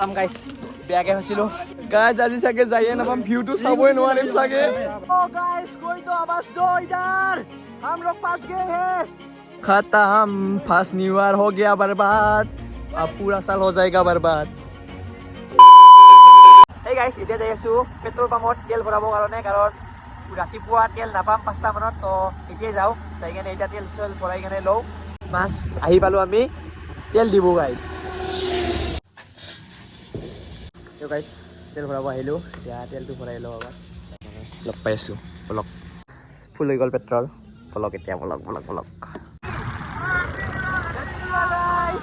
পাম guys বেয়াকৈ ভাবিছিলোঁ guys আজি চাগে যায়ে নাপাম ভিউটো চাবই নোৱাৰিম চাগে। খাতাম। ফাৰ্ষ্ট নিউ ইয়াৰ হ'ব গিয়া বাৰবাদ। আপুৰা চাল হৈ যায় বাৰবাদ। গাইজ এতিয়া যাই আছোঁ পেট্ৰল পাম্পত তেল ভৰাবৰ কাৰণে কাৰণ ৰাতিপুৱা তেল নাপাম পাঁচটামানত তো এতিয়াই যাওঁ। যাই কেনে এতিয়া তেল চেল ভৰাই কিনে লওঁ। মাছ আহি পালোঁ আমি। তেল দিব গাইজ গাইছ তেল ভৰাব আহিলোঁ এতিয়া তেলটো ভৰাই লওঁ এবাৰ লগ পাই আছোঁ বলক ফুল হৈ গ'ল পেট্ৰল বলক এতিয়া বলক বলক বলক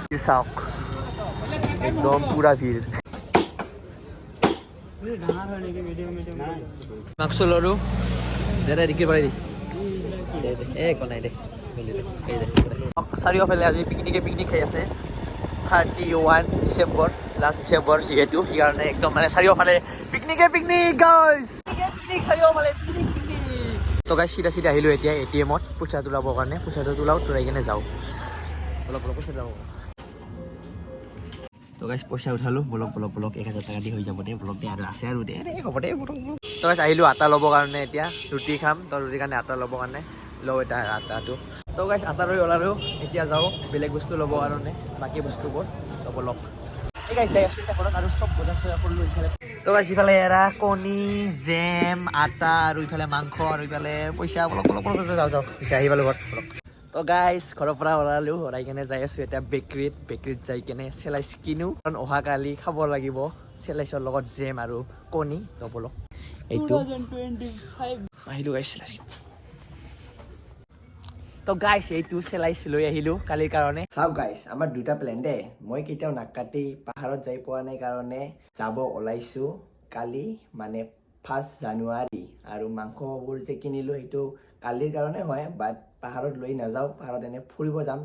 ये চাওক একদম পুৰা ভিৰ মাস্ক লৰো দাদা দিকে পাৰি একো নাই দে চাৰিওফালে আজি পিকনিকে পিকনিক খাই আছে thirty one December last December যিহেতু সেইকাৰণে একদম মানে চাৰিওফালে পিকনিকে পিকনিক গাইজ পিকনিক চাৰিওফালে পিকনিক পিকনিক তো গাইজ চিধা চিধা আহিলোঁ এতিয়া এ টি এমত পইচা তোলাবৰ কাৰণে। পইচাটো তোলাওঁ তোলাই কিনে যাওঁ। অলপ অলপ পইচা তোলাব। তো গাইছ পইচা উঠালোঁ। বলক বলক বলক এক হাজাৰ টকা দি হৈ যাব দে। বলক দে আৰু আছে আৰু দে। হ'ব দে বলক তো গাইছ আহিলোঁ আটা ল'বৰ কাৰণে এতিয়া। ৰুটি খাম। তো ৰুটিৰ কাৰণে আটা ল'বৰ কাৰণে লওঁ এতিয়া আটাটো। তো গাইছ আটা লৈ ওলালোঁ। এতিয়া যাওঁ। বেলেগ বস্তু ল'বৰ কাৰণে। বাকী বস্তুবোৰ। তো বলক। তো গাইছ ইফালে এৰা কণী জেম আটা আৰু ইফালে মাংস আৰু ইফালে পইচা বলক বলক বলক যাওঁ যাওঁ পিছে আহি পালোঁ ঘৰত তো গাইজ ঘৰৰ পৰা ওলালোঁ ওলাই কেনে যাই আছোঁ এতিয়া বেকৰীত বেকৰীত যাই কেনে চেলাইচ কিনো। কাৰণ অহাকালি খাব লাগিব চেলাইচৰ লগত জেম আৰু কণী তো বলক এইটো। আহিলোঁ গাইজ চেলাইচ তো গাইছ এইটো চেলাইচ লৈ আহিলোঁ কালিৰ কাৰণে। চাওক গাইছ আমাৰ দুটা প্লেন দেই মই কেতিয়াও নাক কাটি পাহাৰত যাই পোৱা নাই কাৰণে যাব ওলাইছোঁ কালি মানে ফাৰ্ষ্ট জানুৱাৰী। আৰু মাংসবোৰ যে কিনিলোঁ সেইটো কালিৰ কাৰণে হয় বাট পাহাৰত লৈ নাযাওঁ পাহাৰত এনে ফুৰিব যাম।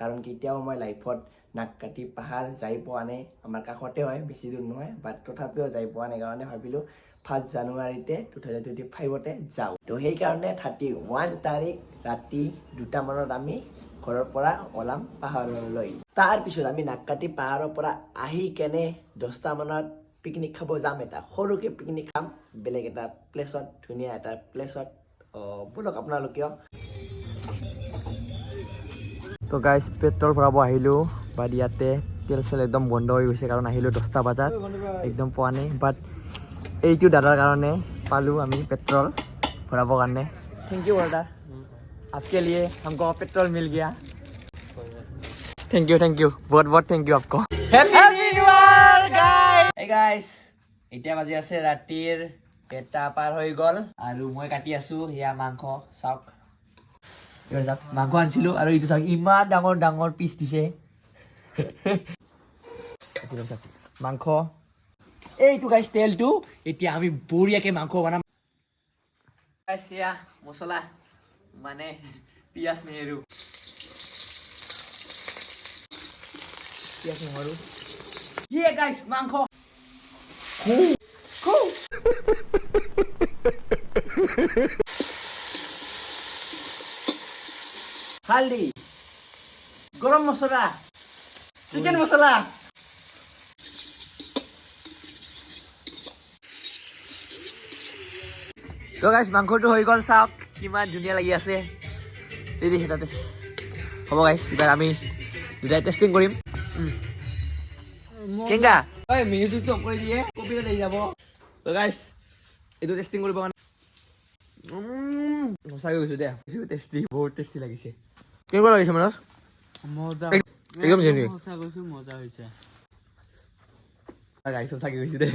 কাৰণ কেতিয়াও মই লাইফত নাক কাটি পাহাৰ যাই পোৱা নাই। আমাৰ কাষতে হয়, বেছি দূৰ নহয় বাট তথাপিও যাই পোৱা নাই কাৰণে ভাবিলোঁ ফাৰ্ষ্ট জানুৱাৰীতে টু থাউজেণ্ড টুৱেণ্টি ফাইভতে যাওঁ। তো সেইকাৰণে থাৰ্টি ওৱান তাৰিখ ৰাতি দুটামানত আমি ঘৰৰ পৰা ওলাম পাহাৰলৈ। তাৰপিছত আমি নাককাটি পাহাৰৰ পৰা আহি কেনে দহটা মানত পিকনিক খাব যাম এটা, সৰুকৈ পিকনিক খাম, বেলেগ এটা প্লেচত ধুনীয়া এটা প্লেচত ব'লক আপোনালোকেও। তো গাইজ পেট্ৰল ভৰাব আহিলোঁ। বাট ইয়াতে তেল চেল একদম বন্ধ হৈ গৈছে কাৰণ আহিলোঁ দহটা বজাত একদম পোৱা নাই বাট এইটো দাদাৰ কাৰণে পালোঁ আমি পেট্ৰল ভৰাবৰ কাৰণে থেংক ইউ দাদা आपके लिए हमको पेट्रोल मिल गया थैंक यू थैंक यू बहुत बहुत थैंक यू आपको happy new year guys hey guys এতিয়া বাজি আছে ৰাতিৰ এটা পাৰ হৈ গ'ল আৰু মই কাটি আছো সেয়া মাংস চাওক এইবাৰ চাওক মাংস আনিছিলো আৰু এইটো চাওক ইমান ডাঙৰ ডাঙৰ পিচ দিছে এইটো চাওক, মাংস। এইটো গাইছ তেলটো। এতিয়া আমি বঢ়িয়াকে মাংস বনাম। গাইছ মছলা মানে পিঁয়াজ নেহেৰু। পিঁয়াজ নহৰু। ইয়ে গাইছ মাংস। হালদি গৰম মছলা। চিকেন মছলা তো গাইছ মাংসটো হৈ গ'ল চাওক কিমান ধুনীয়া লাগি আছে। তাতে হ'ব গাইছ এইবাৰ আমি দুটাই টেষ্টিং কৰিম। কেংগা? ঐ মিউজিকটো অফ কৰি দিয়ে। কপিৰাইট আহি যাব। তো গাইছ এইটো টেষ্টিং কৰিব কাৰণে সঁচাকৈ কৈছোঁ দে টেষ্টি বহুত টেষ্টি লাগিছে। কেনেকুৱা লাগিছে মানস মজা। একদম। সঁচা কৈছো মজা হৈছে সঁচাকৈ কৈছোঁ দে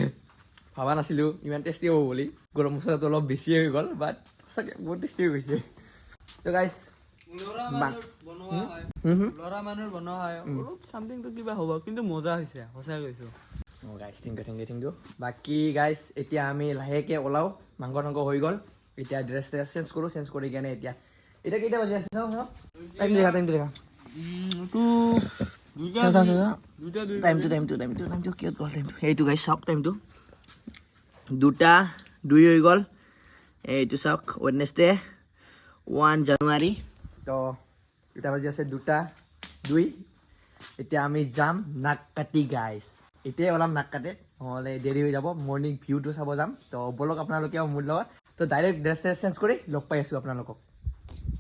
ভবা নাছিলোঁ ইমান টেষ্টি হ'ব বুলি গৰম মছলাটো অলপ বেছিয়ে হৈ গ'ল বাট সঁচাকৈ বহুত টেষ্টি হৈ গৈছে তো গাইছ ল'ৰা মা- মানুহৰ বনোৱা হয় হুম হুম ল'ৰা মানুহৰ বনোৱা হয় অলপ চামথিংটো কিবা হ'ব কিন্তু মজা হৈছে সঁচাই কৈছো অঁ guys thank you thank you thank you বাকী গাইছ এতিয়া আমি লাহেকৈ ওলাওঁ মাংস চাংস হৈ গ'ল এতিয়া ড্ৰেছ ট্ৰেছ চেঞ্জ কৰোঁ চেঞ্জ কৰি কেনে এতিয়া এতিয়া কেইটা বাজি আছে চাওঁ চাওঁ টাইম দেখা টাইমটো দেখা চাওঁ চাওঁ দুটা দুই টাইমটো টাইমটো টাইমটো টাইমটো কিয় গ'ল টাইমটো সেইটো গাইছ চাওক টাইমটো দুটা দুই হৈ গ'ল। এইটো চাওক ৱেডনেছডে ওৱান জানুৱাৰী তো এতিয়া বাজি আছে দুটা দুই। এতিয়া আমি যাম নাক কাটি গাইছ এতিয়াই ওলাম নাক কাটে নহ'লে দেৰি হৈ যাব। মৰ্ণিং ভিউটো চাব যাম। তো বলক আপোনালোকেও মোৰ লগত। তো ডাইৰেক্ট ড্ৰেছ চেঞ্জ কৰি লগ পাই আছোঁ আপোনালোকক।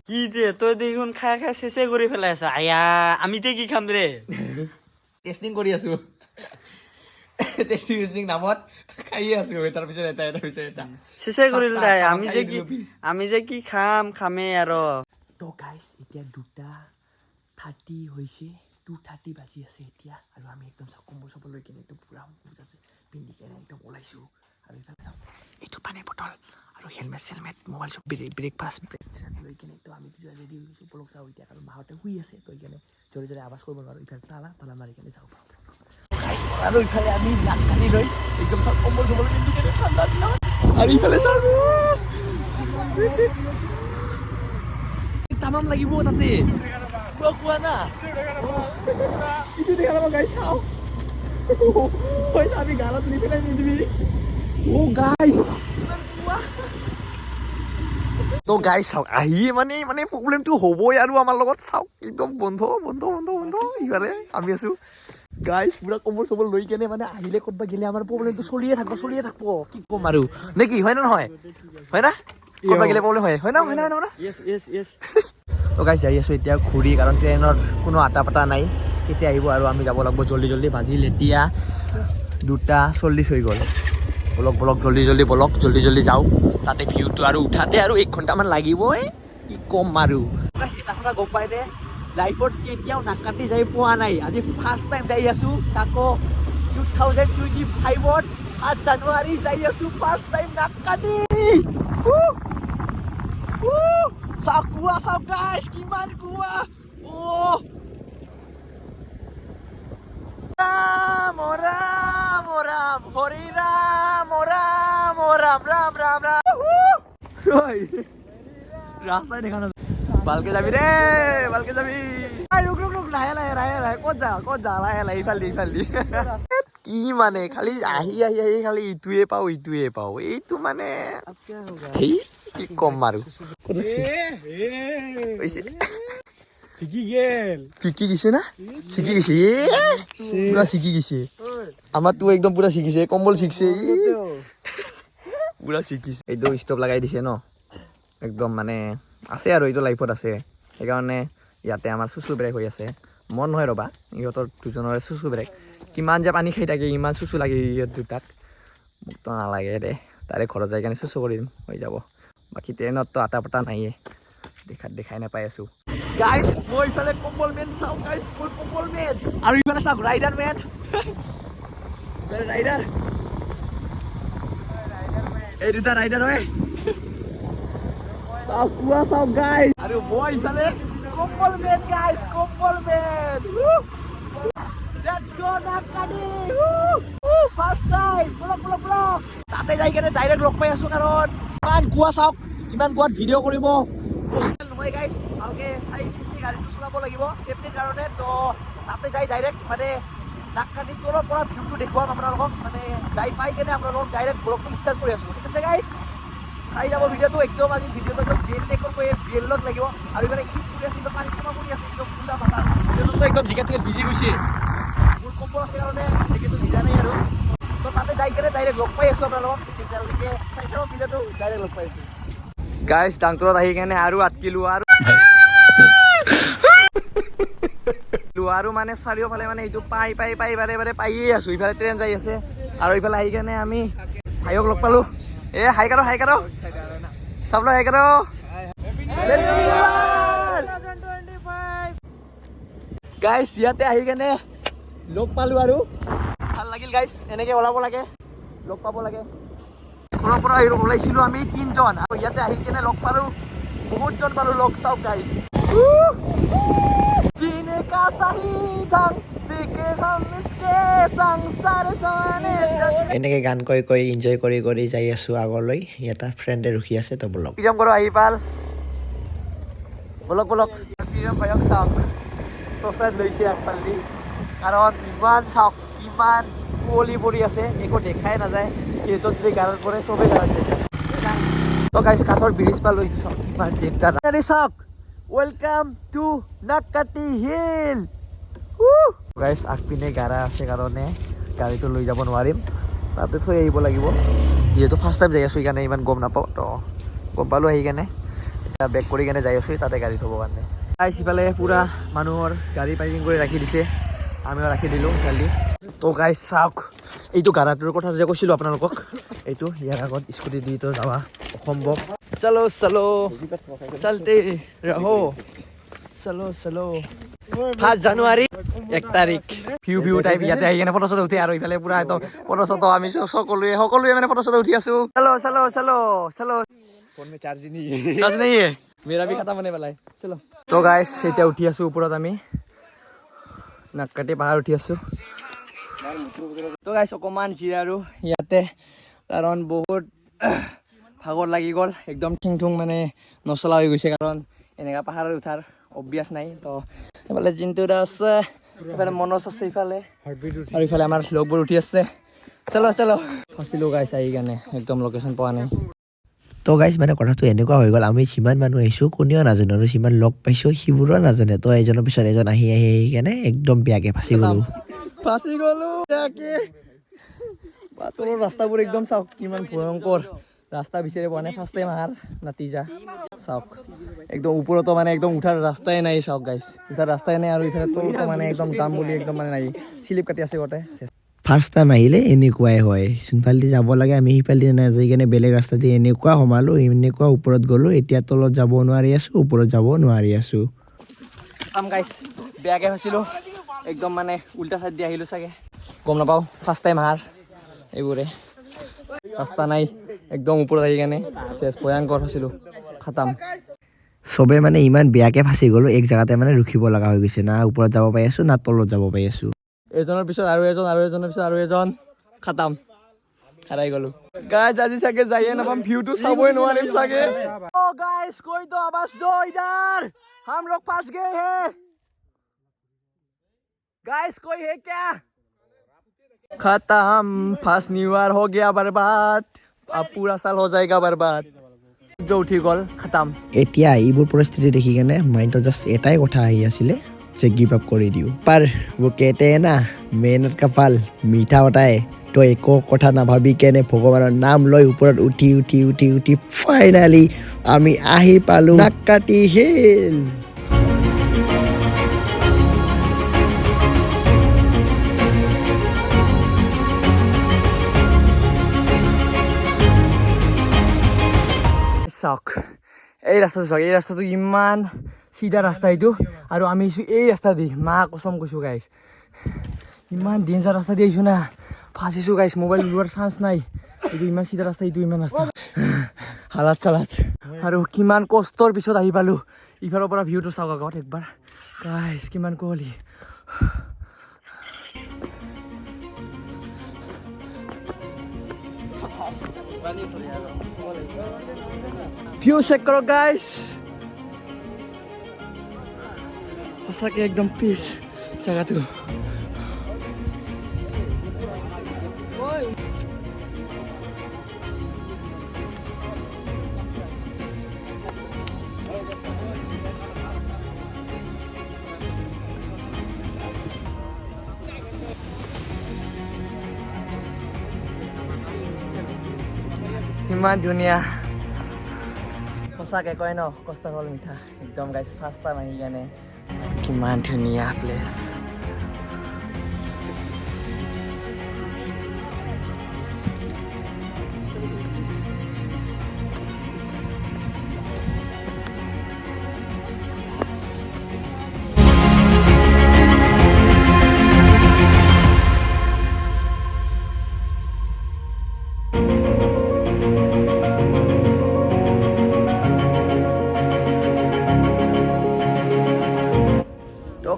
কি যে তই দেখোন খাই খাই চেচে কৰি পেলাই আছ। আয়া আমি এতিয়া কি খাম ৰে? টেষ্টিং কৰি আছোঁ। টেষ্টিং টেষ্টিং নামত খাইয়ে আছোঁ। এটাৰ পিছত এটা এটাৰ পিছত এটা। চেচে কৰিল তাই আমি যে কি আমি যে কি খাম খামেই আৰু। তো গাইজ এতিয়া দুটা থাৰ্টি হৈছে। টু থাৰ্টি বাজি আছে এতিয়া। আৰু আমি একদম কম্বল চম্বল লৈ কিনে একদম পূৰা পিন্ধি কেনে একদম ওলাইছোঁ। আৰু এইটো পানী বটল। আৰু হেলমেট চেলমেট মোবাইল চব ব্ৰেক ব্ৰেকফাষ্ট ব্ৰেক লৈ কিনে একদম আমি দুটা ৰেডি হৈ গৈছোঁ বলক চাওঁ এতিয়া কাৰণ মাহঁতে শুই আছে তো সেইকাৰণে জোৰে জোৰে আৱাজ কৰিব নোৱাৰোঁ ইফালে তালা তালা মাৰি কেনে যাওঁ। Guys, আৰু ইফালে আমি নাক কানি লৈ একদম চাওঁ কম্বল চম্বল পিন্ধি কেনে ঠাণ্ডা দিনত। আৰু ইফালে চাওঁ তামাম লাগিব তাতে। পুৰা কোৱা না। কিছু দেখা নাপাওঁ গাই চাওঁ। আমি গালত নি পেলাই নিদিবি। অ গাই তো গাই চাওক আহি মানে মানে প্ৰব্লেমটো হ'বই আৰু আমাৰ লগত। চাওক একদম বন্ধ বন্ধ বন্ধ বন্ধ ইফালে আমি আছো। গাইজ পুৰা কম্বল চম্বল লৈ কেনে মানে আহিলে ক'তবা গেলে আমাৰ প্ৰব্লেমটো চলিয়ে থাকিব চলিয়ে থাকিব। কি ক'ম আৰু? নে কি হয় না নহয়? হয় না? ক'তবা গেলে প্ৰব্লেম হয়। হয় না হয় না হয় না তো গাইজ যাই আছোঁ এতিয়া ঘূৰি কাৰণ ট্ৰেইনৰ কোনো আটা পাতা নাই। কেতিয়া আহিব আৰু আমি যাব লাগিব জল্দি জল্দি। বাজিল এতিয়া দুটা চল্লিছ হৈ গ'ল। বলক বলক, জল্দি জল্দি বলক, জল্দি জল্দি যাওঁ। তাতে ভিউটো আৰু উঠাতে আৰু এক ঘণ্টামান লাগিবই। কি ক'ম আৰু। আপোনাৰ গম পাই দে। লাইফত কেতিয়াও নাকাটি যাই পোৱা নাই। আজি ফাৰ্ষ্ট টাইম যাই আছোঁ। তাকো টু থাউজেণ্ড টুৱেণ্টি ফাইভত সাত জানুৱাৰী যাই আছোঁ। ফাৰ্ষ্ট টাইম নাকাটি চাওক কুৱা চাওক গাইছ কিমান কুৱা অ' ৰাম ৰাম ৰাম হৰি ৰাম ৰাম ৰাম ৰাম ৰাম ৰাম ৰাস্তাই দেখা নাযায় ভালকে যাবি ৰে ভালকে যাবি। ৰুক ৰুক ৰুক লাহে লাহে লাহে লাহে। ক'ত যা ক'ত যা লাহে লাহে ইফাল দি ইফাল দি। কি মানে খালি আহি আহি আহি খালি ইটোৱে পাওঁ ইটোৱে পাওঁ। এইটো মানে কি ক'ম আৰু। শিকি গেছে না? শিকি গেছে পুৰা শিকি গেছে আমাৰতো একদম পুৰা শিকিছে কম্বল শিকিছে। ই। পুৰা শিকিছে। এইটো ষ্টভ লগাই দিছে ন? একদম মানে আছে আৰু এইটো লাইফত আছে। সেইকাৰণে ইয়াতে আমাৰ চুচু ব্ৰেক হৈ আছে। মন নহয় ৰ'বা ইহঁতৰ দুজনৰে চুচু ব্ৰেক কিমান যে পানী খাই থাকে ইমান চুচু লাগে ইহঁত দুটাক। মোকতো নালাগে দে তাৰে ঘৰত যাই কেনে চুচু কৰিম হৈ যাব। বাকী ট্ৰেইনততো আটা পাতা নাইয়ে। দেখাত দেখাই নাপাই আছোঁ। গাইছ মই ইফালে কম্বল মেন চাওঁ গাইছ মই কম্বল মেন আৰু ইফালে চাওক ৰাইডাৰ মেন ৰাইডাৰ এই দুটা ৰাইডাৰ হয় চাওক পুৰা চাওক গাইছ আৰু মই ইফালে কম্বল মেন গাইছ কম্বল man Let's go Nakati first time block block block তাতে যাই কেনে ডাইৰেক্ট লগ পাই আছোঁ কাৰণ ইমান গোৱা চাওক ইমান গোৱাত ভিডিঅ' কৰিব নহয় গাইছ ভালকে চাই চিন্তি গাড়ীটো চলাব লাগিব চেফটিৰ কাৰণে তো তাতে যাই ডাইৰেক্ট মানে নাকাদি তলৰ পৰা ভিউটো দেখুৱাম আপোনালোকক। মানে যাই পাই কেনে আপোনালোকক ডাইৰেক্ট ব্লগটো ষ্টাৰ্ট কৰি আছোঁ। ঠিক আছে গাইছ চাই যাব ভিডিঅ'টো। একদম আজি ভিডিঅ'টো একদম বিয়েল টেকৰ কৰি বিয়েলত লাগিব। আৰু ইফালে শীত কৰি আছে একদম পানী জমা কৰি আছে একদম ফুটা ফাটা ভিডিঅ'টোতো একদম জিকা টিকেট ভিজি গৈছে। মোৰ কম্বল আছে কাৰণে জিকেটো ভিজা নাই আৰু। তো তাতে যাই কেনে ডাইৰেক্ট লগ পাই আছোঁ আপোনালোকক। তেতিয়ালৈকে চাই থাকক ভিডিঅ'টো ডাইৰেক্ট লগ পাই আছোঁ। গাইছ ডাংতৰত আহি কেনে আৰু আটকিলোঁ আৰু আৰু মানে চাৰিওফালে মানে এইটো পাই পাই পাই বাৰে বাৰে পায়ে আছোঁ ইফালে ট্ৰেইন যাই আছে আৰু ইফালে আহি কেনে আমি ভাইক লগ পালোঁ এ হাই কাৰো হাই কাৰো চাব হাই কাৰো গাইছ ইয়াতে আহি কেনে লগ পালোঁ আৰু ভালো লাগিল গাইছ এনেকে ওলাব লাগে লগ পাব লাগে সৰুৰ পৰা ওলাইছিলোঁ আমি তিনিজন। আৰু ইয়াতে আহি কিনে লগ পালোঁ বহুতজন পালো লগ চাওক গাইছ जिने চাহিদাং এনেকে গান কৈ কৈ এনজয় কৰি কৰি যাই আছো আগলৈ। এটা ফ্ৰেণ্ডে ৰখি আছে তো বলক। প্ৰিয়ম কৰো আহি পাল। বলক বলক। প্ৰিয়ম ভাইক চাওক। প্ৰচাদ লৈছে আগফালেদি। কাৰণ ইমান চাওক। ইমান, কুঁৱলী পৰি আছে, একো দেখাই নাযায় সিহঁতৰ যদি গানত পৰে চবেই গাইছে তো গাইছ কাঠৰ ব্ৰিজ পালোঁ, ইমান ডেঞ্জাৰ চাওক welcome to Nakati hill guys আগপিনে গাৰা আছে কাৰণে, গাড়ীটো লৈ যাব নোৱাৰিম। তাতে থৈ আহিব লাগিব। যিহেতু ফাৰ্ষ্ট টাইম যাই আছোঁ, সেইকাৰণে ইমান গম নাপাওঁ। তো, গম পালোঁ আহি কেনে। এতিয়া বেক কৰি কেনে যাই আছোঁ তাতে গাড়ী থ'বৰ কাৰণে। গাইছ সিফালে পূৰা মানুহৰ গাড়ী পাৰ্কিং কৰি ৰাখি দিছে। আমিও ৰাখি দিলোঁ, জল্দি। তো গাই চাওক। এইটো গাড়াটোৰ কথা যে কৈছিলোঁ আপোনালোকক এইটো ইয়াৰ আগত স্কুটি দি তো যাবা অসম্ভৱ। চলো চলো। চলতে ৰাহো। চলো চলো। ফাৰ্ষ্ট জানুৱাৰী এক তাৰিখ। ভিউ ভিউ টাইপ ইয়াতে আহি কিনে ফটো চটো উঠি আৰু ইফালে পুৰা একদম ফটো চটো আমি সকলোৱে সকলোৱে মানে ফটো চটো উঠি আছোঁ। চলো চলো চলো চলো। চাৰ্জ নাই মেৰা বি খাতা মানে পেলাই। চলো। তো গাইছ এতিয়া উঠি আছো ওপৰত আমি। নাককাটি পাহাৰ উঠি আছো। তো গাইছ অকণমান জিৰাৰো ইয়াতে কাৰণ বহুত ভাগৰ লাগি গ'ল। একদম ঠেং ঠুং মানে নচলা হৈ গৈছে কাৰণ এনেকা পাহাৰত উঠাৰ অভ্যাস নাই। তো এইফালে জিন্তুদা আছে এইফালে মনজ আছে ইফালে আৰু ইফালে আমাৰ লগবোৰ উঠি আছে। চলো চলো। ফাঁচিলোঁ গাইছ আহি কাৰণে একদম লোকেশ্যন পোৱা নাই। তো গাইছ মানে কথাটো এনেকুৱা হৈ গ'ল আমি যিমান মানুহ আহিছোঁ কোনেও নাজানো আৰু যিমান লগ পাইছোঁ সিবোৰো নাজানে। তো এজনৰ পিছত এজন আহি আহি আহি কেনে একদম বেয়াকে ফাঁচি গ'লো। ফাঁচি গ'লো। বেয়াকে পাথৰৰ ৰাস্তাবোৰ একদম চাওক কিমান ভয়ংকৰ। ৰাস্তা বিচাৰি পোৱা নাই ফাৰ্ষ্ট টাইম আহাৰ নাতিজা। চাওক। একদম ওপৰতো মানে একদম উঠাৰ ৰাস্তাই নাই চাওক গাইছ উঠাৰ ৰাস্তাই নাই আৰু ইফালে তলতো মানে একদম যাম বুলি একদম মানে নাই। শ্লিপ কাটি আছে গোটেই। ফাৰ্ষ্ট টাইম আহিলে এনেকুৱাই হয়। যোনফালেদি যাব লাগে আমি সিফালেদি নাযাই কেনে বেলেগ ৰাস্তা দি এনেকুৱা সোমালোঁ এনেকুৱা ওপৰত গ'লোঁ। এতিয়া তলত যাব নোৱাৰি আছোঁ ওপৰত যাব নোৱাৰি আছোঁ। কাম গাইছ বেয়াকৈ ফাঁচিলোঁ। একদম মানে উল্টা সাইড দিয়ে আহিলোঁ চাগে। গম নাপাওঁ ফাৰ্ষ্ট টাইম হাৰ এইবোৰে। ৰাস্তা নাই একদম ওপৰত আহি কেনে চেচ ভয়ংকৰ হৈছিলোঁ খাটাম। চবে মানে ইমান বেয়াকৈ ফাঁচি গ'লোঁ এক জেগাতে মানে ৰখিব লগা হৈ গৈছে না ওপৰত যাব পাই আছোঁ না তলত যাব পাই আছোঁ। এজনৰ পিছত আৰু এজন আৰু এজনৰ পিছত আৰু এজন খাটাম। হেৰাই গ'লোঁ। গাইজ আজি চাগে যায়ে নাপাম ভিউটো চাবই নোৱাৰিম চাগে। oh, অ' গাইজ কৈ দো আৱাজ দো ইধাৰ হাম লোক ফাঁস গে হে गाइस कोई है क्या खत्म फर्स्ट न्यू ईयर हो गया बर्बाद अब पूरा साल हो जाएगा बर्बाद जो উঠি গ'ল খতম এতিয়া এইবোৰ পৰিস্থিতি দেখি কেনে মাইণ্ডত জাষ্ট এটাই কথা আহি আছিলে যে গিভ আপ কৰি দিওঁ পাৰ वो कहते हैं ना मेहनत का फल मीठा होता है তো একো কথা নাভাবি কেনে ভগৱানৰ নাম লৈ ওপৰত উঠি উঠি উঠি উঠি ফাইনেলি আমি আহি পালোঁ নাক কাটি হিল চাওক এই ৰাস্তাটো চাওক এই ৰাস্তাটো ইমান চিধা ৰাস্তা এইটো আৰু আমি আহিছোঁ এই ৰাস্তা দি মা কচম কৈছোঁ গাইছ ইমান ডেঞ্জাৰ ৰাস্তা দি আহিছোঁ না ফাঁচিছোঁ গাইছ মোবাইল লোৱাৰ চান্স নাই এইটো ইমান চিধা ৰাস্তা এইটো ইমান ৰাস্তা হালাত চালাত আৰু কিমান কষ্টৰ পিছত আহি পালোঁ ইফালৰ পৰা ভিউটো চাওক আগত একবাৰ গাইছ কিমান কুঁৱলী ভিউ চেক কৰক গাইছ সঁচাকৈ একদম পিছ জেগাটো ইমান ধুনীয়া সঁচাকৈ কয় ন, কষ্ট হ'ল মিঠা। একদম গাইছ ফাৰ্ষ্ট টাইম আহি কেনে। কিমান ধুনীয়া প্লেচ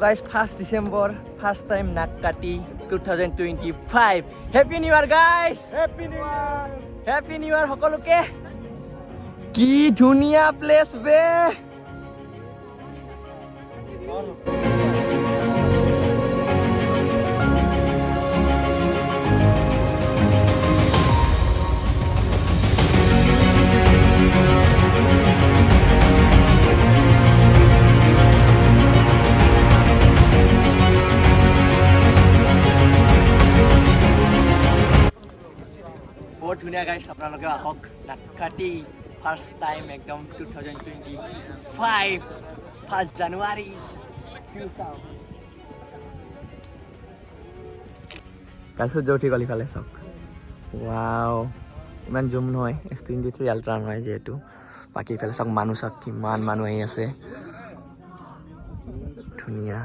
তো guys first December first time Nakkati two thousand twenty five happy new year guys happy new year happy new year সকলোকে! কি ধুনীয়া প্লেচ বে! বহুত ধুনীয়া গাইছ, আপোনালোকে আহক। নাকাটি ফাৰ্ষ্ট টাইম একদম two thousand twenty five first January গাছ সূৰ্য উঠি গ'ল ইফালে, চাওক। ৱাও ইমান জুম নহয় এছ টুৱেণ্টি থ্ৰী আল্ট্ৰা নহয় যিহেতু। বাকী ইফালে চাওক, মানুহ চাওক, কিমান মানুহ আহি আছে। ধুনীয়া।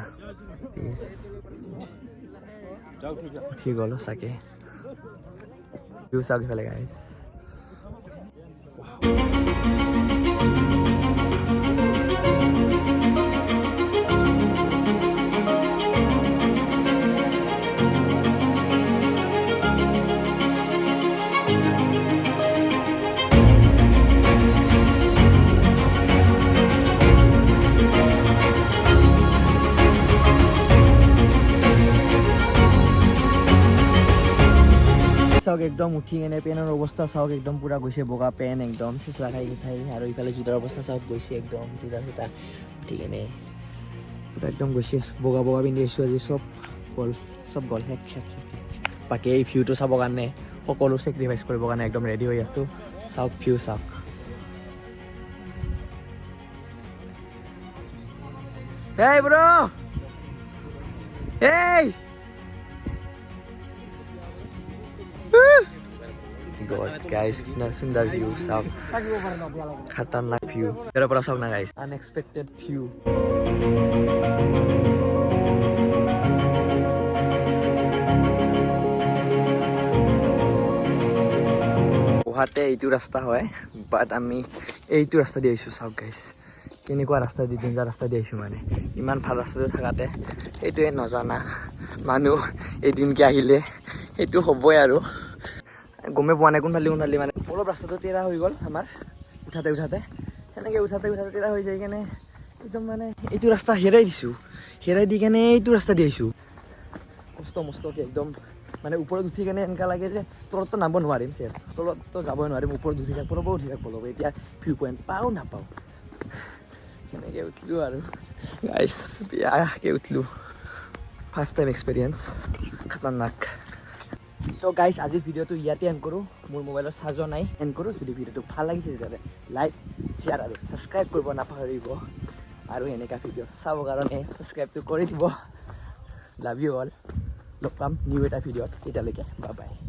উঠি গ'ল চাগে ভিউ চাওক ইফালে গাইছ একদম উঠি কেনে পেনৰ অৱস্থা চাওক একদম পূৰা গৈছে বগা পেন একদম চিচা খাই উঠাই আৰু ইফালে জোতাৰ অৱস্থা চাওক গৈছে একদম জোতা চোতা উঠি কেনে পূৰা একদম গৈছে বগা বগা পিন্ধি আহিছোঁ আজি চব গ'ল চব গ'ল শেষ, শেষ। বাকী এই ভিউটো চাবৰ কাৰণে সকলো চেক্ৰিফাইচ কৰিবৰ কাৰণে একদম ৰেডি হৈ আছোঁ চাওক ভিউ চাওক Hey bro! Hey! god guys kitna sundar view sab khatarnak view pero para sab na guys? Unexpected view গুহাতে এইটো ৰাস্তা হয় বাট আমি এইটো ৰাস্তা দি আহিছোঁ, চাওক গাইজ কেনেকুৱা ৰাস্তা দি তিনিটা ৰাস্তা দি আহিছোঁ মানে। ইমান ভালো ৰাস্তাটো থাকাতে এইটোৱে নজনা মানুহ এদিনকৈ আহিলে, সেইটো হ'বই আৰু। গমেই পোৱা নাই, কোনফালে কোনফালে মানে। অলপ ৰাস্তাটো তেৰা হৈ গ'ল আমাৰ, উঠাতে উঠাতে। সেনেকৈ উঠাতে উঠাতে তেৰা হৈ যাই কেনে একদম মানে এইটো ৰাস্তা হেৰাই দিছোঁ। হেৰাই দি কেনে এইটো ৰাস্তা দি আহিছোঁ। কষ্ট মষ্টকে একদম মানে ওপৰত উঠি কেনে এনেকুৱা লাগে যে তলততো নামিব নোৱাৰিম চেচ তলততো যাবই নোৱাৰিম, ওপৰত উঠি থাকিব লাগিব উঠি থাকিব লাগিব এতিয়া ভিউ পইণ্ট পাওঁ, নাপাওঁ। সেনেকৈ উঠিলোঁ আৰু। গাইছ বেয়াকৈ উঠিলোঁ। ফাৰ্ষ্ট টাইম এক্সপিৰিয়েঞ্চ খাতাৰনাক। চ' গাইছ আজিৰ ভিডিঅ'টো ইয়াতে এণ্ড কৰোঁ। মোৰ মোবাইলত চাৰ্জৰ নাই এণ্ড কৰোঁ। যদি ভিডিঅ'টো ভালো লাগিছে, তেতিয়াহ'লে লাইক শ্বেয়াৰ আৰু ছাবস্ক্ৰাইব কৰিব নাপাহৰিব। আৰু এনেকুৱা ভিডিঅ' চাবৰ কাৰণে ছাবস্ক্ৰাইবটো কৰি দিব। লাভ ইউ অল লগ পাম নিউ এটা ভিডিঅ'ত। তেতিয়ালৈকে বাই বাই